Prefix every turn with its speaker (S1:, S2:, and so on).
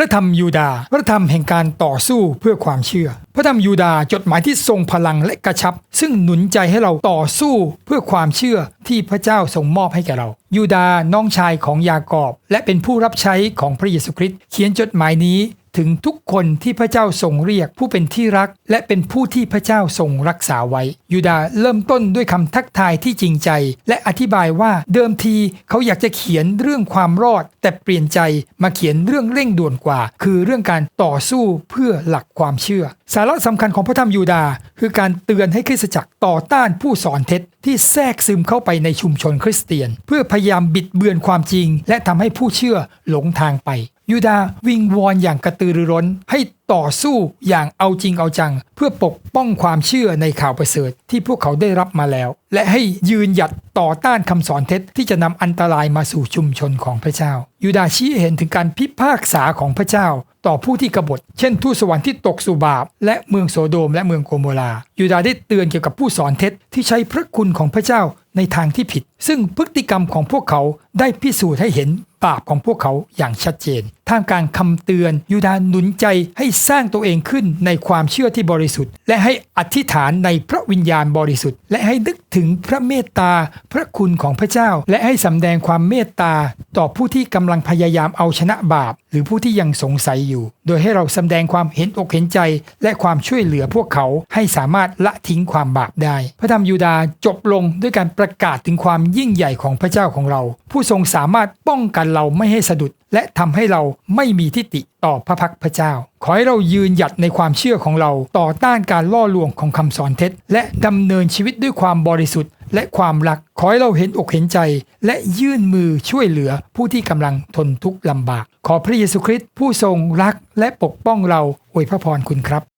S1: ระธรรมยูดาห์พระธรรมแห่งการต่อสู้เพื่อความเชื่อ พระธรรมยูดาห์จดหมายที่ทรงพลังและกระชับ ซึ่งหนุนใจให้เราต่อสู้เพื่อความเชื่อที่พระเจ้าทรงมอบให้แก่เรา ยูดาน้องชายของยากอบ และเป็นผู้รับใช้ของพระเยซูคริสต์เขียนจดหมายนี้ ถึงทุกคนที่พระเจ้าทรงเรียกผู้เป็นที่รัก และเป็นผู้ที่พระเจ้าทรงรักษาไว้ ยูดาเริ่มต้นด้วยคำทักทายที่จริงใจ และอธิบายว่าเดิมทีเขาอยากจะเขียนเรื่องความรอด แต่เปลี่ยนใจมาเขียนเรื่องเร่งด่วนกว่า คือเรื่องการต่อสู้เพื่อหลักความเชื่อ สาระสำคัญของพระธรรมยูดา คือการเตือนให้คริสตจักรต่อต้านผู้สอนเท็จที่แทรกซึมเข้าไปในชุมชนคริสเตียน เพื่อพยายามบิดเบือนความจริง และทำให้ผู้เชื่อหลงทางไป ยูดาวิงวอนอย่างกระตือรือร้น ให้ต่อสู้อย่างเอาจริงเอาจัง เพื่อปกป้องความเชื่อในข่าวประเสริฐที่พวกเขาได้รับมาแล้ว และให้ยืนหยัดต่อต้านคำสอนเท็จที่จะนำอันตรายมาสู่ชุมชนของพระเจ้า ยูดาชี้เห็นถึงการพิพากษาของพระเจ้า ต่อผู้ที่กบฏ เช่นทูตสวรรค์ที่ตกสู่บาป และเมืองโสโดมและเมืองโกโมรายูดาได้เตือนเกี่ยวกับผู้สอนเท็จที่ใช้พระคุณของพระเจ้าในทางที่ผิด ซึ่งพฤติกรรมของพวกเขาได้พิสูจน์ให้เห็นบาปของพวกเขาอย่างชัดเจน ท่ามกลางคำเตือน ยูดาห์หนุนใจให้สร้างตัวเองขึ้นในความเชื่อที่บริสุทธิ์ และให้อธิษฐานในพระวิญญาณบริสุทธิ์ และให้นึกถึงพระเมตตา พระคุณของพระเจ้า และให้สำแดงความเมตตา ต่อผู้ที่กำลังพยายามเอาชนะบาป หรือผู้ที่ยังสงสัยอยู่ โดยให้เราสำแดงความเห็นอกเห็นใจ และความช่วยเหลือพวกเขาให้สามารถละทิ้งความบาปได้ พระธรรมยูดาห์จบลงด้วยการประกาศถึงความยิ่งใหญ่ของพระเจ้าของเรา ผู้ทรงสามารถป้องกันเราไม่ให้สะดุดและทำให้เราไม่มีทิฏฐิต่อพระพักพระเจ้า ขอให้เรายืนหยัดในความเชื่อของเราต่อต้านการล่อลวงของคำสอนเท็จ และดำเนินชีวิตด้วยความบริสุทธิ์ และความรักขอให้เราเห็นอกเห็นใจ และยื่นมือช่วยเหลือผู้ที่กำลังทนทุกข์ลำบาก ขอพระเยซูคริสต์ผู้ทรงรักและปกป้องเราอวยพระพรคุณครับ